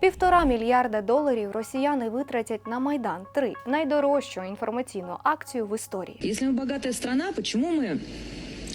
Півтора мільярда доларів росіяни витратять на Майдан 3 найдорожчу інформаційну акцію в історії. Если мы богатая страна, почему мы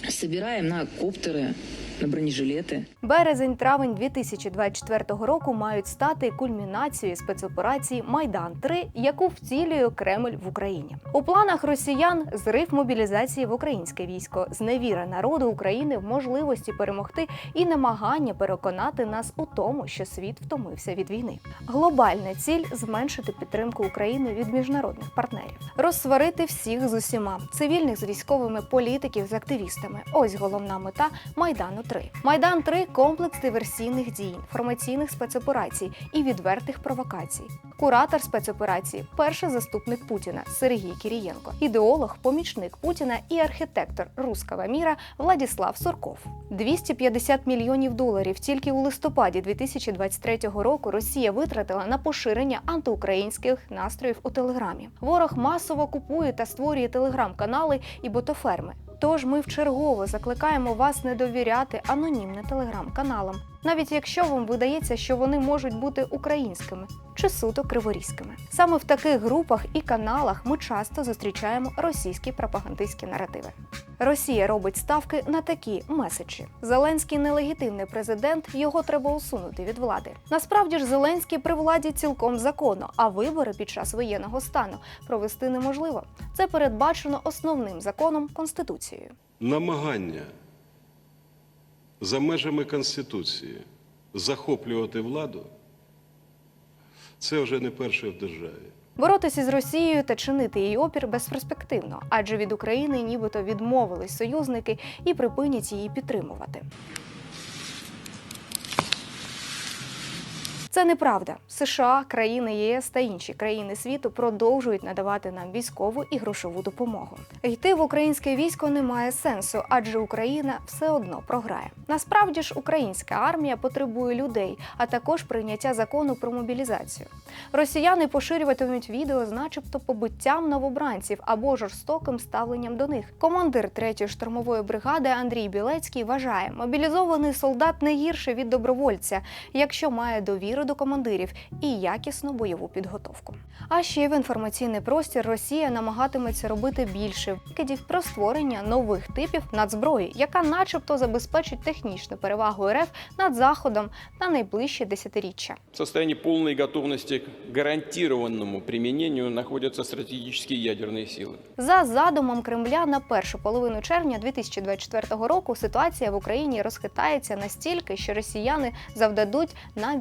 собираем на коптеры, На бронежилеты? Березень-травень 2024 року мають стати кульмінацією спецоперації Майдан 3 яку вцілює Кремль в Україні. У планах росіян зрив мобілізації в українське військо, зневіра народу України в можливості перемогти і намагання переконати нас у тому, що світ втомився від війни. Глобальна ціль зменшити підтримку України від міжнародних партнерів, розсварити всіх з усіма цивільних з військовими, політиків з активістами. Ось головна мета Майдану 3 Майдан 3 комплекс диверсійних дій, інформаційних спецоперацій і відвертих провокацій. Куратор спецоперації, перший заступник Путіна Сергій Кірієнко, ідеолог, помічник Путіна і архітектор руского міра Владіслав Сурков. 250 мільйонів доларів тільки у листопаді 2023 року Росія витратила на поширення антиукраїнських настроїв у телеграмі. Ворог масово купує та створює телеграм-канали і ботоферми. Тож ми вчергово закликаємо вас не довіряти анонімним телеграм-каналам, навіть якщо вам видається, що вони можуть бути українськими чи суто криворізькими. Саме в таких групах і каналах ми часто зустрічаємо російські пропагандистські наративи. Росія робить ставки на такі меседжі: Зеленський нелегітимний президент, його треба усунути від влади. Насправді ж Зеленський при владі цілком законно, а вибори під час воєнного стану провести неможливо. Це передбачено основним законом Конституцією. намагання за межами Конституції захоплювати владу це вже не перше в державі. Боротися з Росією та чинити її опір безперспективно, адже від України нібито відмовились союзники і припинять її підтримувати. Це неправда. США, країни ЄС та інші країни світу продовжують надавати нам військову і грошову допомогу. Йти в українське військо немає сенсу, адже Україна все одно програє. Насправді ж українська армія потребує людей, а також прийняття закону про мобілізацію. Росіяни поширюватимуть відео начебто побиттям новобранців або жорстоким ставленням до них. Командир 3-ї штурмової бригади Андрій Білецький вважає, мобілізований солдат не гірше від добровольця, якщо має довіру до командирів і якісну бойову підготовку. А ще в інформаційний простір Росія намагатиметься робити більше викидів про створення нових типів нацзброї, яка, начебто, забезпечить технічну перевагу РФ над заходом на найближчі десятиріччя. В состоянии полной готовности к гарантированному применению находятся стратегические ядерные силы. За задумом Кремля на першу половину червня 2024 року ситуація в Україні розхитається настільки, що росіяни завдадуть нам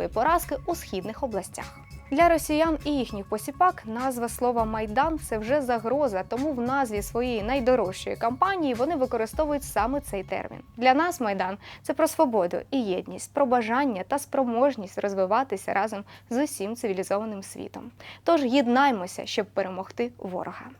військової поразки у східних областях. Для росіян і їхніх посіпак назва слова Майдан це вже загроза, тому в назві своєї найдорожчої кампанії вони використовують саме цей термін. Для нас Майдан це про свободу і єдність, про бажання та спроможність розвиватися разом з усім цивілізованим світом. Тож єднаймося, щоб перемогти ворога.